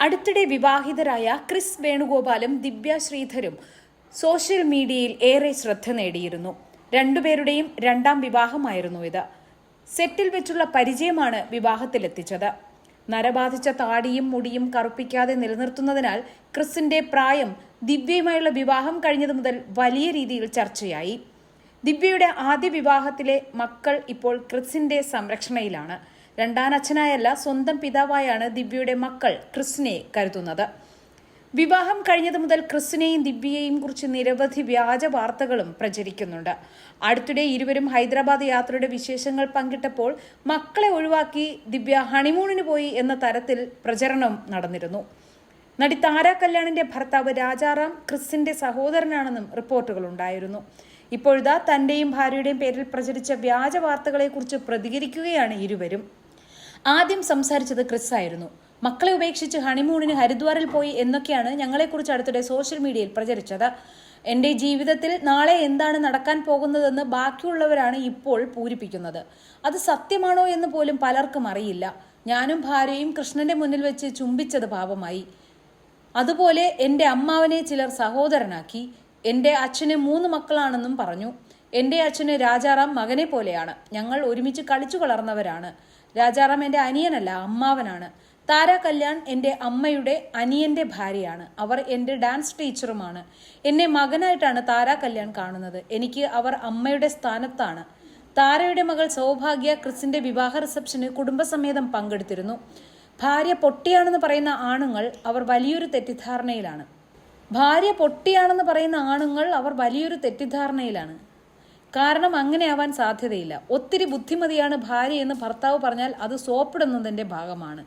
അടുത്തിടെ വിവാഹിതരായ ക്രിസ് വേണുഗോപാലും ദിവ്യ ശ്രീധരും സോഷ്യൽ മീഡിയയിൽ ഏറെ ശ്രദ്ധ നേടിയിരുന്നു. രണ്ടുപേരുടെയും രണ്ടാം വിവാഹമായിരുന്നു ഇത്. സെറ്റിൽ വെച്ചുള്ള പരിചയമാണ് വിവാഹത്തിലെത്തിച്ചത്. നരബാധിച്ച താടിയും മുടിയും കറുപ്പിക്കാതെ നിലനിർത്തുന്നതിനാൽ ക്രിസിന്റെ പ്രായം ദിവ്യയുമായുള്ള വിവാഹം കഴിഞ്ഞതു മുതൽ വലിയ രീതിയിൽ ചർച്ചയായി. ദിവ്യയുടെ ആദ്യ വിവാഹത്തിലെ മക്കൾ ഇപ്പോൾ ക്രിസിന്റെ സംരക്ഷണയിലാണ്. രണ്ടാനച്ഛനായല്ല സ്വന്തം പിതാവായാണ് ദിവ്യയുടെ മക്കൾ ക്രിസിനെ കരുതുന്നത്. വിവാഹം കഴിഞ്ഞതു മുതൽ ക്രിസിനെയും ദിവ്യയെയും കുറിച്ച് നിരവധി വ്യാജ വാർത്തകളും പ്രചരിക്കുന്നുണ്ട്. അടുത്തിടെ ഇരുവരും ഹൈദരാബാദ് യാത്രയുടെ വിശേഷങ്ങൾ പങ്കിട്ടപ്പോൾ മക്കളെ ഒഴിവാക്കി ദിവ്യ ഹണിമൂണിന് പോയി എന്ന തരത്തിൽ പ്രചരണം നടന്നിരുന്നു. നടി താര കല്യാണിന്റെ ഭർത്താവ് രാജാറാം ക്രിസിന്റെ സഹോദരനാണെന്നും റിപ്പോർട്ടുകൾ ഉണ്ടായിരുന്നു. ഇപ്പോഴിതാ തന്റെയും ഭാര്യയുടെയും പേരിൽ പ്രചരിച്ച വ്യാജ വാർത്തകളെക്കുറിച്ച് പ്രതികരിക്കുകയാണ് ഇരുവരും. ആദ്യം സംസാരിച്ചത് ക്രിസ് ആയിരുന്നു. മക്കളെ ഉപേക്ഷിച്ച് ഹണിമൂണിന് ഹരിദ്വാറിൽ പോയി എന്നൊക്കെയാണ് ഞങ്ങളെക്കുറിച്ച് അടുത്തിടെ സോഷ്യൽ മീഡിയയിൽ പ്രചരിച്ചത്. എന്റെ ജീവിതത്തിൽ നാളെ എന്താണ് നടക്കാൻ പോകുന്നതെന്ന് ബാക്കിയുള്ളവരാണ് ഇപ്പോൾ പൂരിപ്പിക്കുന്നത്. അത് സത്യമാണോ എന്ന് പോലും പലർക്കും അറിയില്ല. ഞാനും ഭാര്യയും കൃഷ്ണന്റെ മുന്നിൽ വെച്ച് ചുംബിച്ചത് പാപമായി. അതുപോലെ എന്റെ അമ്മാവനെ ചിലർ സഹോദരനാക്കി. എന്റെ അച്ഛന് മൂന്ന് മക്കളാണെന്നും പറഞ്ഞു. എന്റെ അച്ഛന് രാജാറാം മകനെ പോലെയാണ്. ഞങ്ങൾ ഒരുമിച്ച് കളിച്ചു വളർന്നവരാണ് രാജാറാം എന്റെ അനിയനല്ല അമ്മാവനാണ്. താര കല്യാൺ എന്റെ അമ്മയുടെ അനിയന്റെ ഭാര്യയാണ്. അവർ എന്റെ ഡാൻസ് ടീച്ചറുമാണ്. എന്നെ മകനായിട്ടാണ് താര കല്യാൺ കാണുന്നത്. എനിക്ക് അവർ അമ്മയുടെ സ്ഥാനത്താണ്. താരയുടെ മകൾ സൗഭാഗ്യ ക്രിസിന്റെ വിവാഹ റിസപ്ഷന് കുടുംബസമേതം പങ്കെടുത്തിരുന്നു. ഭാര്യ പൊട്ടിയാണെന്ന് പറയുന്ന ആണുങ്ങൾ അവർ വലിയൊരു തെറ്റിദ്ധാരണയിലാണ്. ഭാര്യ പൊട്ടിയാണെന്ന് പറയുന്ന ആണുങ്ങൾ അവർ വലിയൊരു തെറ്റിദ്ധാരണയിലാണ്. കാരണം അങ്ങനെ ആവാൻ സാധ്യതയില്ല. ഒത്തിരി ബുദ്ധിമതിയാണ് ഭാര്യ എന്ന് ഭർത്താവ് പറഞ്ഞാൽ അത് സോപ്പിടുന്നതിന്റെ ഭാഗമാണ്.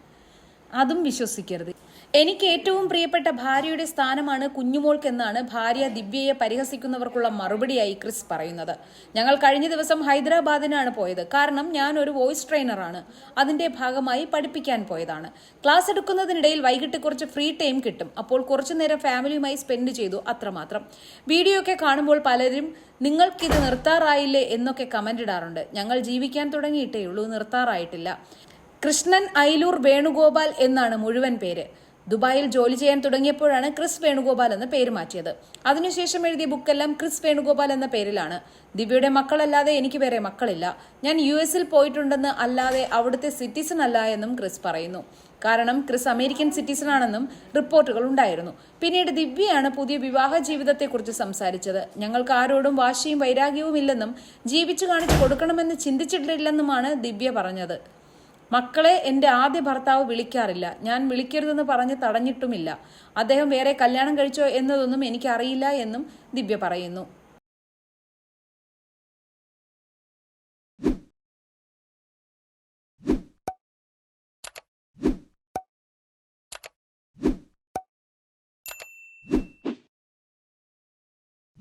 അതും വിശ്വസിക്കരുത്. എനിക്ക് ഏറ്റവും പ്രിയപ്പെട്ട ഭാര്യയുടെ സ്ഥാനമാണ് കുഞ്ഞുമോൾക്കെന്നാണ് ഭാര്യ ദിവ്യയെ പരിഹസിക്കുന്നവർക്കുള്ള മറുപടിയായി ക്രിസ് പറയുന്നത്. ഞങ്ങൾ കഴിഞ്ഞ ദിവസം ഹൈദരാബാദിനാണ് പോയത്. കാരണം ഞാൻ ഒരു വോയിസ് ട്രെയിനറാണ്. അതിന്റെ ഭാഗമായി പഠിപ്പിക്കാൻ പോയതാണ്. ക്ലാസ് എടുക്കുന്നതിനിടയിൽ വൈകിട്ട് കുറച്ച് ഫ്രീ ടൈം കിട്ടും. അപ്പോൾ കുറച്ചു നേരം ഫാമിലിയുമായി സ്പെൻഡ് ചെയ്തു അത്രമാത്രം. വീഡിയോ ഒക്കെ കാണുമ്പോൾ പലരും നിങ്ങൾക്കിത് നിർത്താറായില്ലേ എന്നൊക്കെ കമന്റ് ഇടാറുണ്ട്. ഞങ്ങൾ ജീവിക്കാൻ തുടങ്ങിയിട്ടേ ഉള്ളൂ നിർത്താറായിട്ടില്ല. കൃഷ്ണൻ ഐലൂർ വേണുഗോപാൽ എന്നാണ് മുഴുവൻ പേര്. ദുബായിൽ ജോലി ചെയ്യാൻ തുടങ്ങിയപ്പോഴാണ് ക്രിസ് വേണുഗോപാൽ എന്ന പേര് മാറ്റിയത്. അതിനുശേഷം എഴുതിയ ബുക്കെല്ലാം ക്രിസ് വേണുഗോപാൽ എന്ന പേരിലാണ്. ദിവ്യയുടെ മക്കളല്ലാതെ എനിക്ക് വേറെ മക്കളില്ല. ഞാൻ യു എസിൽ പോയിട്ടുണ്ടെന്ന് അല്ലാതെ അവിടുത്തെ സിറ്റിസൺ അല്ല എന്നും ക്രിസ് പറയുന്നു. കാരണം ക്രിസ് അമേരിക്കൻ സിറ്റിസൺ ആണെന്നും റിപ്പോർട്ടുകൾ ഉണ്ടായിരുന്നു. പിന്നീട് ദിവ്യയാണ് പുതിയ വിവാഹ ജീവിതത്തെക്കുറിച്ച് സംസാരിച്ചത്. ഞങ്ങൾക്ക് ആരോടും വാശിയും വൈരാഗ്യവും ഇല്ലെന്നും ജീവിച്ചു കാണിച്ചു കൊടുക്കണമെന്ന് ചിന്തിച്ചിട്ടില്ലെന്നുമാണ് ദിവ്യ പറഞ്ഞത്. മക്കളെ എന്റെ ആദ്യ ഭർത്താവ് വിളിക്കാറില്ല. ഞാൻ വിളിക്കരുതെന്ന് പറഞ്ഞ് തടഞ്ഞിട്ടുമില്ല. അദ്ദേഹം വേറെ കല്യാണം കഴിച്ചോ എന്നതൊന്നും എനിക്കറിയില്ല എന്നും ദിവ്യ പറയുന്നു.